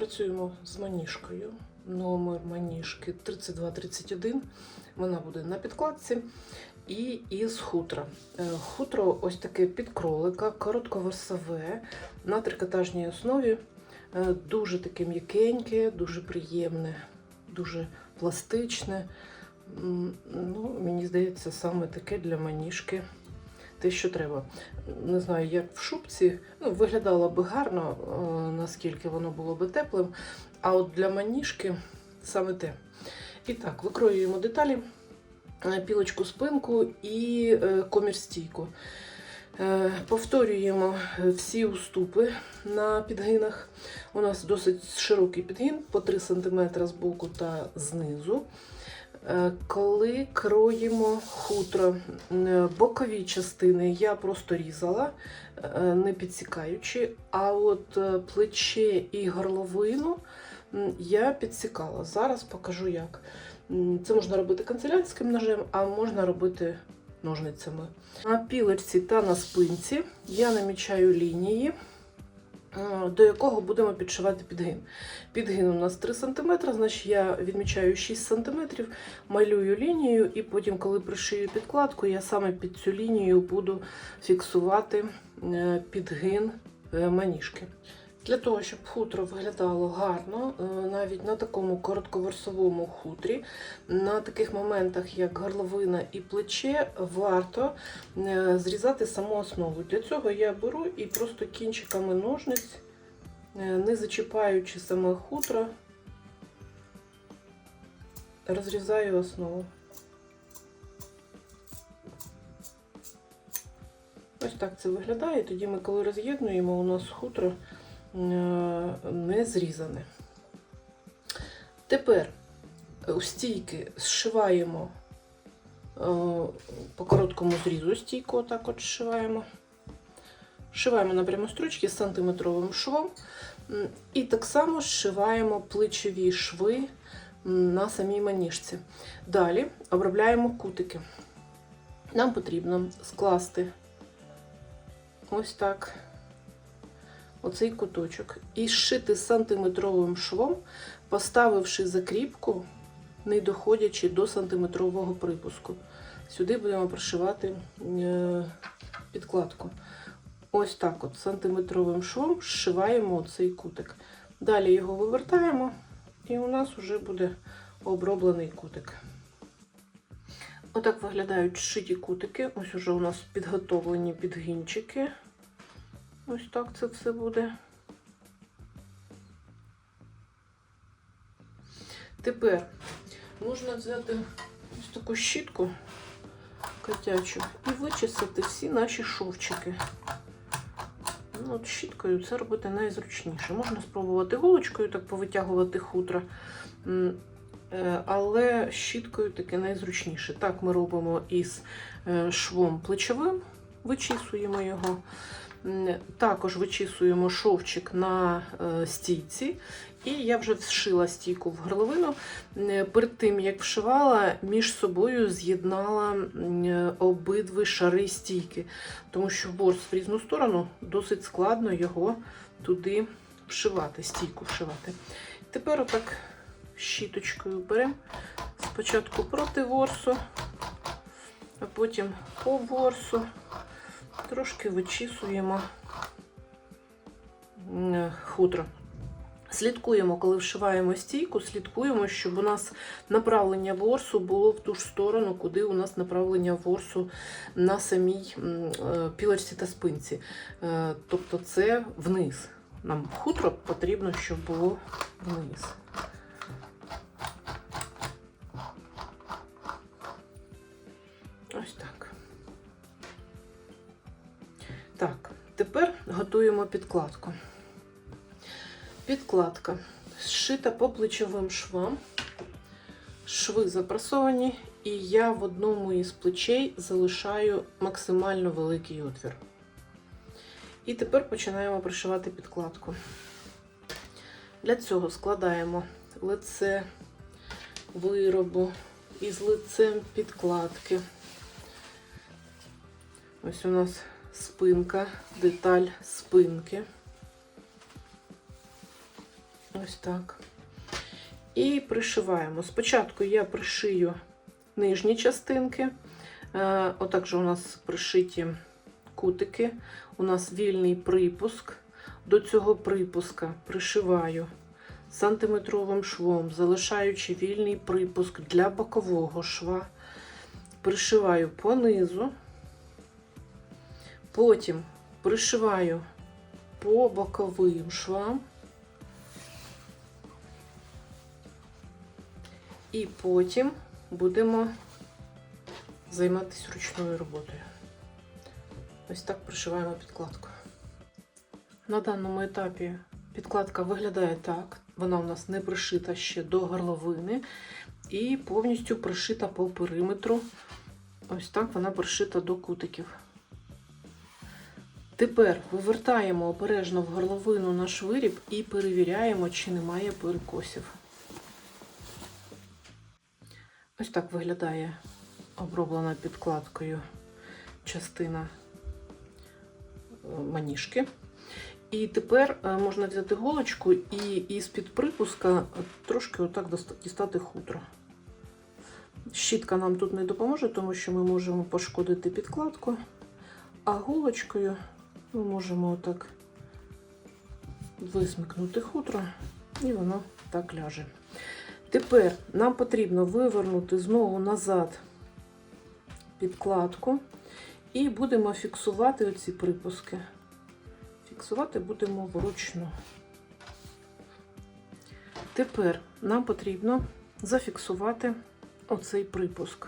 Працюємо з маніжкою. Номер маніжки 3231. Вона буде на підкладці. І із хутра. Е, Хутро ось таке під кролика, коротковерсове, на трикотажній основі. Е, Дуже таке м'якеньке, дуже приємне, дуже пластичне. Ну, мені здається, саме таке для маніжки те, що треба. Не знаю, як в шубці. Ну, виглядало би гарно, е, наскільки воно було би теплим. А от для маніжки саме те. І так, викроюємо деталі, е, пілочку спинку і е, комір-стійку. Повторюємо всі уступи на підгинах. У нас досить широкий підгин по 3 см з боку та знизу. Е, Коли кроїмо хутро, е, бокові частини я просто різала, е, не підсікаючи, а от плече і горловину я підсікала. Зараз покажу як. Це можна робити канцелярським ножем, а можна робити ножницями. На пілочці та на спинці я намічаю лінії, до якого будемо підшивати підгин. Підгин у нас 3 см, значить я відмічаю 6 см, малюю лінію, і потім, коли пришию підкладку, я саме під цю лінію буду фіксувати е, підгин е, маніжки. Для того, щоб хутро виглядало гарно, е, навіть на такому коротковерсовому хутрі, на таких моментах, як горловина і плече, варто е, зрізати саму основу. Для цього я беру і просто кінчиками ножниць, е, не зачіпаючи саме хутро, розрізаю основу. Ось так це виглядає. Тоді ми, коли роз'єднуємо, у нас хутро не зрізане. Тепер у стійки зшиваємо е, по короткому зрізу стійку, отак от зшиваємо. Зшиваємо на прямострочці з сантиметровим швом. І так само зшиваємо плечові шви на самій маніжці. Далі обробляємо кутики. Нам потрібно скласти ось так оцей куточок і зшити сантиметровим швом, поставивши закріпку, не доходячи до сантиметрового припуску. Сюди будемо пришивати е, підкладку. Ось так от сантиметровим швом зшиваємо цей кутик. Далі його вивертаємо, і у нас вже буде оброблений кутик. Отак виглядають зшиті кутики. Ось уже у нас підготовлені підгінчики. Ось так це все буде. Тепер можна взяти ось таку щітку котячу і вичистити всі наші шовчики. Ну, от щіткою це робити найзручніше. Можна спробувати голочкою так повитягувати хутро. М, е, Але щіткою таке найзручніше. Так ми робимо із е, швом плечовим, вичісуємо його. Також вичісуємо шовчик на е, стійці. І я вже вшила стійку в горловину. Перед тим, як вшивала, між собою з'єднала обидві шари стійки, тому що борт в різну сторону досить складно його туди вшивати, стійку вшивати. Тепер отак щіточкою беремо спочатку проти ворсу, а потім по ворсу. Трошки вичісуємо хутро. Слідкуємо, коли вшиваємо стійку, слідкуємо, щоб у нас направлення ворсу було в ту ж сторону, куди у нас направлення ворсу на самій е, пілочці та спинці. Е, Тобто це вниз. Нам хутро потрібно, щоб було вниз. Готуємо підкладку. Підкладка зшита по плечовим швам. Шви запресовані, і я в одному із плечей залишаю максимально великий отвір. І тепер починаємо пришивати підкладку. Для цього складаємо лице виробу із лицем підкладки. Ось у нас спинка, деталь спинки. Ось так. І пришиваємо. Спочатку я пришию нижні частинки. Е, Отак же у нас пришиті кутики. У нас вільний припуск. До цього припуска пришиваю сантиметровим швом, залишаючи вільний припуск для бокового шва. Пришиваю по низу, потім пришиваю по боковим швам. І потім будемо займатися ручною роботою. Ось так пришиваємо підкладку. На даному етапі підкладка виглядає так. Вона у нас не пришита ще до горловини і повністю пришита по периметру. Ось так вона пришита до кутиків. Тепер вивертаємо обережно в горловину наш виріб і перевіряємо, чи немає перекосів. Ось так виглядає оброблена підкладкою частина е, маніжки. І тепер е, можна взяти голочку і із-під припуска трошки отак дістати хутро. Щітка нам тут не допоможе, тому що ми можемо пошкодити підкладку, а голочкою ми можемо отак висмикнути хутро, і воно так ляже. Тепер нам потрібно вивернути знову назад підкладку і будемо фіксувати оці припуски. Фіксувати будемо вручну. Тепер нам потрібно зафіксувати оцей припуск.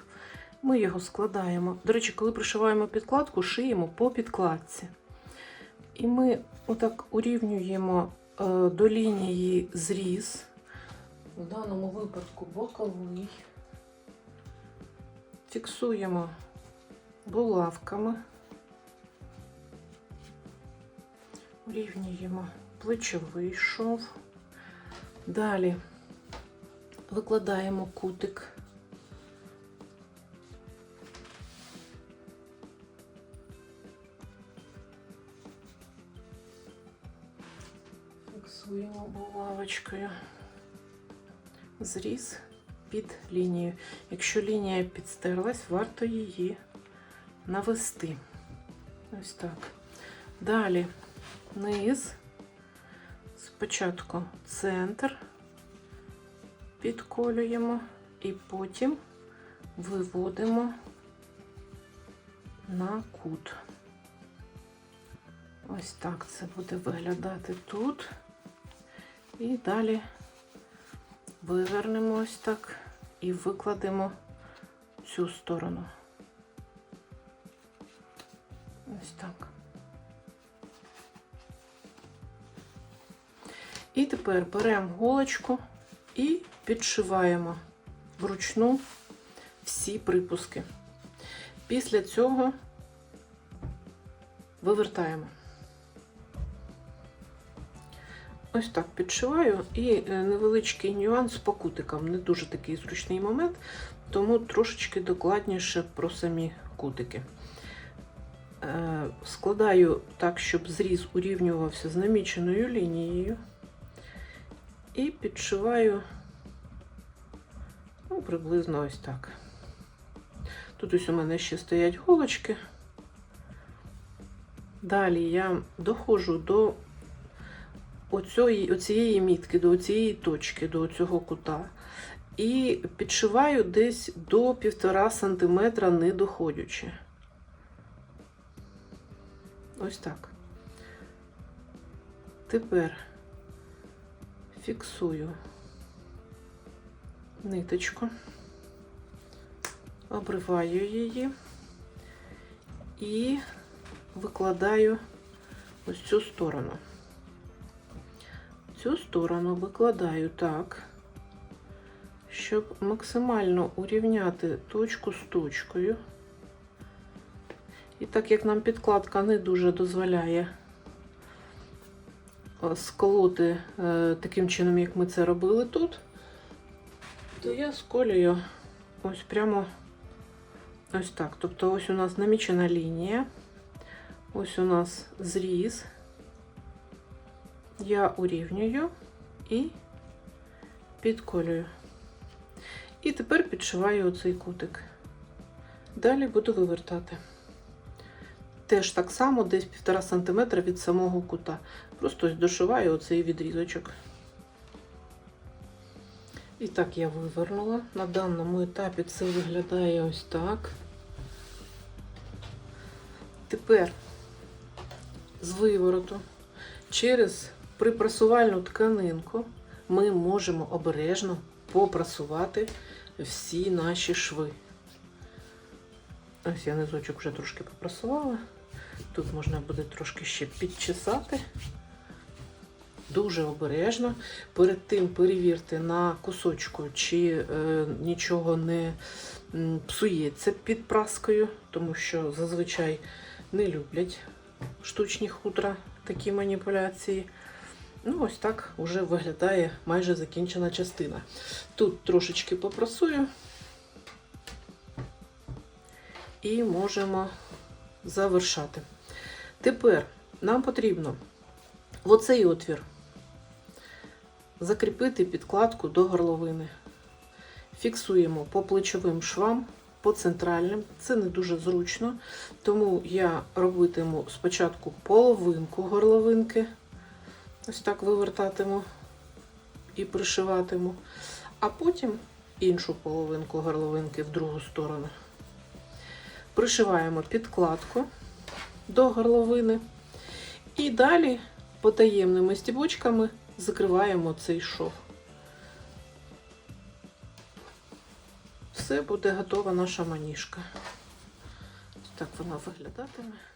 Ми його складаємо. До речі, коли пришиваємо підкладку, шиємо по підкладці. І ми отак урівнюємо е, до лінії зріз. В даному випадку боковий. Фіксуємо булавками. Урівнюємо плечовий шов. Далі викладаємо кутик. Булавочкою. Зріз під лінією. Якщо лінія підстерлась, варто її навести. Ось так. Далі низ, спочатку центр підколюємо і потім виводимо на кут. Ось так це буде виглядати тут. І далі вивернемо ось так і викладемо цю сторону. Ось так. І тепер беремо голочку і підшиваємо вручну всі припуски. Після цього вивертаємо. Ось так підшиваю і е, невеличкий нюанс по кутикам. Не дуже такий зручний момент, тому трошечки докладніше про самі кутики. Е, Складаю так, щоб зріз урівнювався з наміченою лінією. І підшиваю ну, приблизно ось так. Тут ось у мене ще стоять голочки. Далі я доходжу до оцієї, оцієї мітки, до цієї точки, до цього кута. І підшиваю десь до 1,5 см не доходячи. Ось так. Тепер фіксую ниточку, обриваю її і викладаю ось цю сторону. Цю сторону викладаю так, щоб максимально урівняти точку з точкою. І так як нам підкладка не дуже дозволяє е, сколоти е, таким чином, як ми це робили тут, то я сколюю ось прямо ось так. Тобто ось у нас намічена лінія, ось у нас зріз. Я урівнюю і підколюю. І тепер підшиваю оцей кутик. Далі буду вивертати. Теж так само, десь 1,5 см від самого кута. Просто дошиваю оцей відрізочок. І так я вивернула. На даному етапі це виглядає ось так. Тепер з вивороту через припрасувальну тканинку ми можемо обережно попрасувати всі наші шви. Ось я низочок вже трошки попрасувала. Тут можна буде трошки ще підчесати. Дуже обережно. Перед тим перевірте на кусочку, чи е, нічого не псується під праскою, тому що зазвичай не люблять штучні хутра такі маніпуляції. Ну, ось так вже виглядає майже закінчена частина. Тут трошечки попрасую і можемо завершати. Тепер нам потрібно в оцей отвір закріпити підкладку до горловини. Фіксуємо по плечовим швам, по центральним. Це не дуже зручно, тому я робитиму спочатку половинку горловинки, ось так вивертатиму і пришиватиму, а потім іншу половинку горловинки в другу сторону. Пришиваємо підкладку до горловини і далі потаємними стібочками закриваємо цей шов. Все буде готова наша маніжка. Так вона виглядатиме.